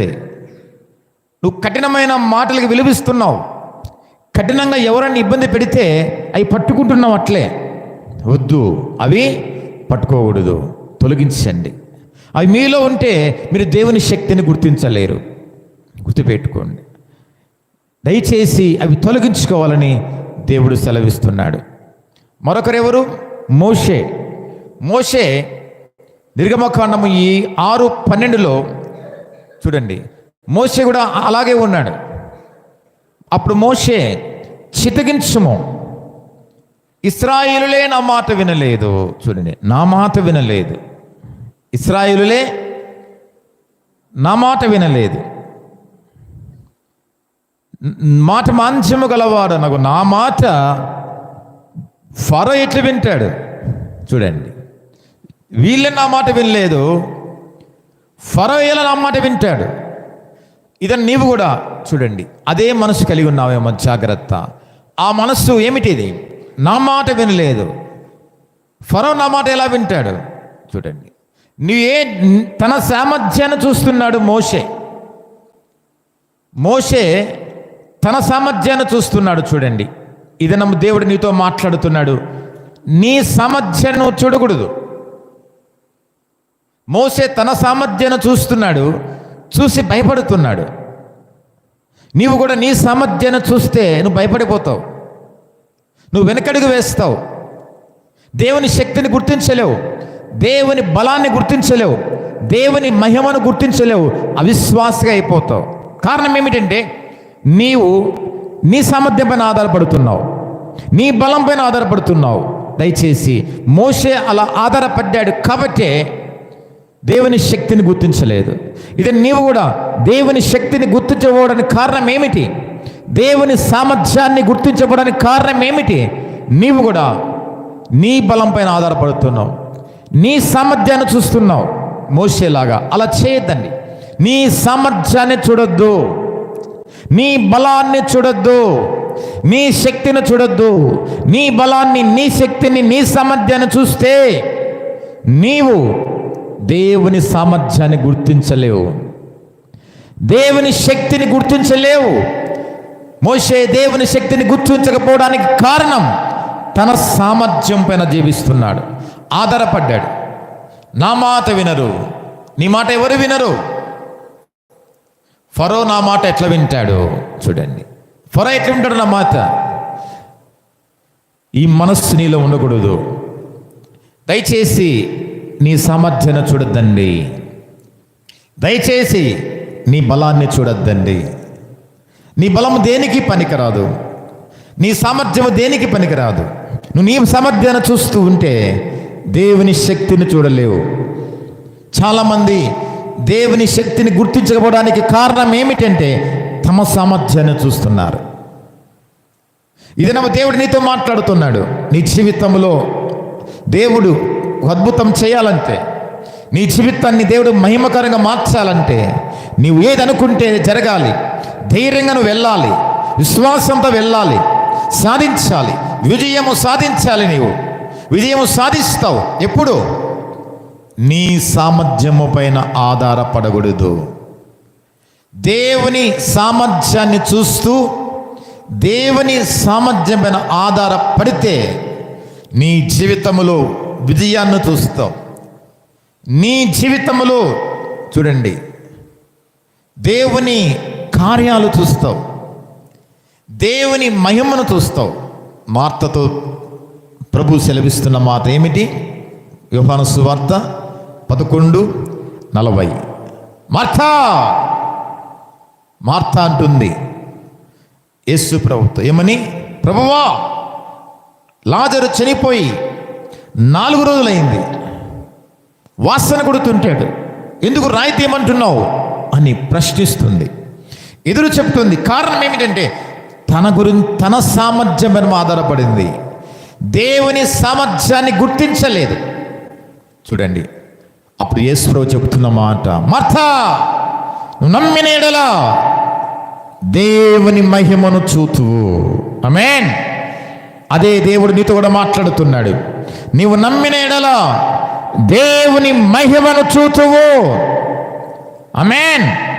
చేసే. నువ్వు కఠినమైన మాటలకు విలువిస్తున్నావు. కఠినంగా ఎవరన్నా ఇబ్బంది పెడితే అవి పట్టుకుంటున్నావు అట్లే. వద్దు అవి పట్టుకోకూడదు తొలగించండి. అవి మీలో ఉంటే మీరు దేవుని శక్తిని గుర్తించలేరు. గుర్తుపెట్టుకోండి. దయచేసి అవి తొలగించుకోవాలని దేవుడు సెలవిస్తున్నాడు. మరొకరెవరు? మోషే. మోషే నిర్గమకాండము ఈ ఆరు పన్నెండులో చూడండి. మోషే కూడా అలాగే ఉన్నాడు. అప్పుడు మోషే చితగించుము ఇస్రాయిలులే నా మాట వినలేదు. చూడండి నా మాట వినలేదు. ఇస్రాయిలులే నా మాట వినలేదు. మాట మాంద్యము గలవాడు నాకు నా మాట ఫరో ఎట్లు వింటాడు. చూడండి వీళ్ళే నా మాట వినలేదు. ఫరో ఎలా నా మాట వింటాడు. ఇదని నీవు కూడా చూడండి. అదే మనసు కలిగి ఉన్నావేమో జాగ్రత్త. ఆ మనస్సు ఏమిటిది? నా మాట వినలేదు. ఫరో నా మాట ఎలా వింటాడు? చూడండి. నువ్వే తన సామర్థ్యాన్ని చూస్తున్నాడు మోషే. మోషే తన సామర్థ్యాన్ని చూస్తున్నాడు చూడండి. ఇది నమ్మ దేవుడు నీతో మాట్లాడుతున్నాడు. నీ సామర్థ్యాన్ని చూడకూడదు. మోసే తన సామర్థ్యాన్ని చూస్తున్నాడు చూసి భయపడుతున్నాడు. నీవు కూడా నీ సామర్థ్యాన్ని చూస్తే నువ్వు భయపడిపోతావు. నువ్వు వెనకడుగు వేస్తావు. దేవుని శక్తిని గుర్తించలేవు. దేవుని బలాన్ని గుర్తించలేవు. దేవుని మహిమను గుర్తించలేవు. అవిశ్వాసగా అయిపోతావు. కారణం ఏమిటంటే నీవు నీ సామర్థ్యం పైన ఆధారపడుతున్నావు. నీ బలం పైన ఆధారపడుతున్నావు. దయచేసి మోసే అలా ఆధారపడ్డాడు కాబట్టే దేవుని శక్తిని గుర్తించలేదు. ఇది నీవు కూడా దేవుని శక్తిని గుర్తించబోవడానికి కారణం ఏమిటి? దేవుని సామర్థ్యాన్ని గుర్తించబడడానికి కారణం ఏమిటి? నీవు కూడా నీ బలం పైన ఆధారపడుతున్నావు. నీ సామర్థ్యాన్ని చూస్తున్నావు. మోసేలాగా అలా చేయొద్దండి. నీ సామర్థ్యాన్ని చూడొద్దు. నీ బలాన్ని చూడొద్దు. నీ శక్తిని చూడొద్దు. నీ బలాన్ని నీ శక్తిని నీ సామర్థ్యాన్ని చూస్తే నీవు దేవుని సామర్థ్యాన్ని గుర్తించలేవు. దేవుని శక్తిని గుర్తించలేవు. మోసే దేవుని శక్తిని గుర్తించకపోవడానికి కారణం తన సామర్థ్యం పైన జీవిస్తున్నాడు. ఆధారపడ్డాడు. నా మాట వినరు. నీ మాట ఎవరు వినరు? ఫరో నా మాట ఎట్లా వింటాడు? చూడండి. ఫరో ఎట్లా వింటాడు నా మాట? ఈ మనస్సు నీలో ఉండకూడదు. దయచేసి నీ సామర్థ్యాన్ని చూడొద్దండి. దయచేసి నీ బలాన్ని చూడొద్దండి. నీ బలము దేనికి పనికిరాదు? నీ సామర్థ్యము దేనికి పనికిరాదు? నువ్వు నీ సామర్థ్యాన్ని చూస్తూ ఉంటే దేవుని శక్తిని చూడలేవు. చాలామంది దేవుని శక్తిని గుర్తించకపోవడానికి కారణం ఏమిటంటే తమ సామర్థ్యాన్ని చూస్తున్నారు. ఇది నమ్మ దేవుడు నీతో మాట్లాడుతున్నాడు. నీ జీవితంలో దేవుడు అద్భుతం చేయాలంటే నీ జీవితాన్ని దేవుడు మహిమకరంగా మార్చాలంటే నీవు ఏదనుకుంటే జరగాలి. ధైర్యంగా నువ్వు వెళ్ళాలి. విశ్వాసంతో వెళ్ళాలి. సాధించాలి. విజయము సాధించాలి నీవు. విజయము సాధిస్తావు. ఎప్పుడు? నీ సామర్థ్యము పైన ఆధారపడకూడదు. దేవుని సామర్థ్యాన్ని చూస్తూ దేవుని సామర్థ్యం పైన ఆధారపడితే నీ జీవితములో విజయాన్ని చూస్తావు. నీ జీవితంలో చూడండి. దేవుని కార్యాలు చూస్తావు. దేవుని మహిమను చూస్తావు. మార్తతో ప్రభు సెలవిస్తున్న మాట ఏమిటి? యోహాను సువార్త పదకొండు నలభై. మార్తా మార్త అంటుంది. యేసు ప్రభుత్వం ఏమని? ప్రభువా లాజరు చనిపోయి నాలుగు రోజులైంది. వాసన కొడుతుంటాడు. ఎందుకు రాయి తీయమంటున్నావు అని ప్రశ్నిస్తుంది. ఎదురు చెప్తుంది కారణం ఏమిటంటే తన గురించి తన సామర్థ్యం మీద ఆధారపడింది. దేవుని సామర్థ్యాన్ని గుర్తించలేదు. చూడండి అప్పుడు యేసుప్రభు చెప్తున్న మాట మార్తా నువ్వు నమ్మిన ఎడలా దేవుని మహిమను చూతువు. అమేన్ అదే దేవుడు నీతో కూడా మాట్లాడుతున్నాడు. నీవు నమ్మిన ఎడల దేవుని మహిమను చూతువు. అమేన్